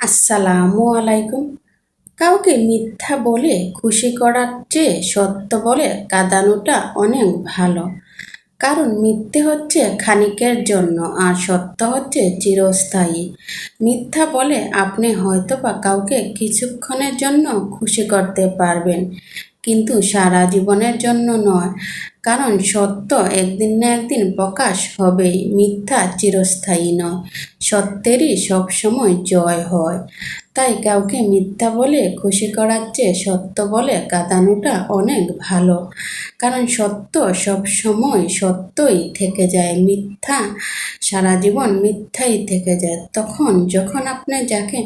আসসালামু আলাইকুম। কাউকে মিথ্যা বলে খুশি করার চেয়ে সত্য বলে কাঁদানোটা অনেক ভালো। কারণ মিথ্যে হচ্ছে খানিকের জন্য আর সত্য হচ্ছে চিরস্থায়ী। মিথ্যা বলে আপনি হয়তো বা কাউকে কিছুক্ষণের জন্য খুশি করতে পারবেন, কিন্তু সারা জীবনের জন্য নয়। কারণ সত্য একদিন না একদিন প্রকাশ হবেই, মিথ্যা চিরস্থায়ী নয়। সত্যেরই সবসময় জয় হয়। তাই কাউকে মিথ্যা বলে খুশি করার চেয়ে সত্য বলে কাঁদানোটা অনেক ভালো। কারণ সত্য সবসময় সত্যই থেকে যায়, মিথ্যা সারা জীবন মিথ্যাই থেকে যায়। তখন যখন আপনি যাকে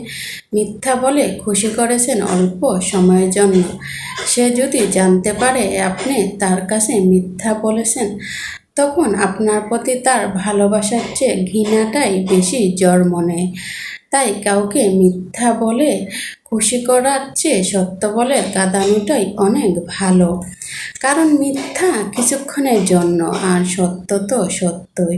মিথ্যা বলে খুশি করেছেন অল্প সময়ের জন্য, সে যদি জানতে পারে আপনি তার কাছে মিথ্যা বলেছেন তখন আপনার প্রতি তার ভালোবাসার চেয়ে ঘৃণাটাই বেশি জন্ম নেয় তাই কাউকে মিথ্যা বলে, খুশি করার চেয়ে সত্য বলে কাঁদানোটাই অনেক ভালো। কারণ মিথ্যা কিছুক্ষণের জন্য আর সত্য তো সত্যই।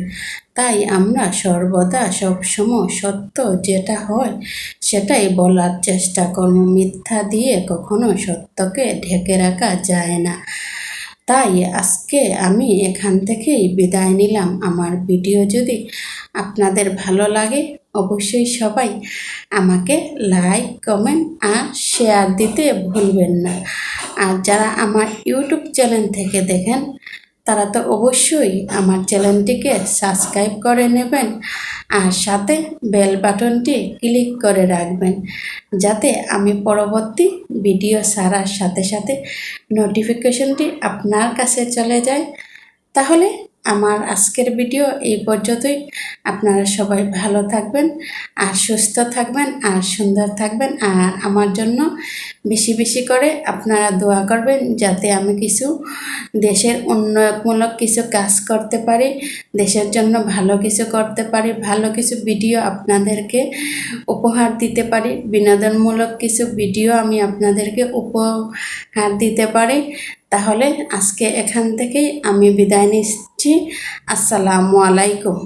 তাই আমরা সর্বদা সবসময় সত্য যেটা হয় সেটাই বলার চেষ্টা করব। মিথ্যা দিয়ে কখনো সত্যকে ঢেকে রাখা যায় না। তাই আজকে আমি এখান থেকেই বিদায় নিলাম। আমার ভিডিও যদি আপনাদের ভালো লাগে, অবশ্যই সবাই আমাকে লাইক, কমেন্ট আর শেয়ার দিতে ভুলবেন না। আর যারা আমার ইউটিউব চ্যানেল থেকে দেখেন তারা তো অবশ্যই আমার চ্যানেলটিকে সাবস্ক্রাইব করে নেবেন আর সাথে বেল বাটনটি ক্লিক করে রাখবেন, যাতে আমি পরবর্তী ভিডিও ছাড়ার সাথে সাথে নোটিফিকেশনটি আপনার কাছে চলে যায়। তাহলে আমার আজকের ভিডিও এই পর্যন্তই। আপনারা সবাই ভালো থাকবেন, আর সুস্থ থাকবেন, আর সুন্দর থাকবেন, আর আমার জন্য বেশি বেশি করে আপনারা দোয়া করবেন যাতে আমি কিছু দেশের উন্নয়নমূলক কিছু কাজ করতে পারি, দেশের জন্য ভালো কিছু করতে পারি, ভালো কিছু ভিডিও আপনাদেরকে উপহার দিতে পারি, বিনোদনমূলক কিছু ভিডিও আমি আপনাদেরকে উপহার দিতে পারি। তাহলে আজকে এখান থেকেই আমি বিদায় নিচ্ছি। আসসালামু আলাইকুম।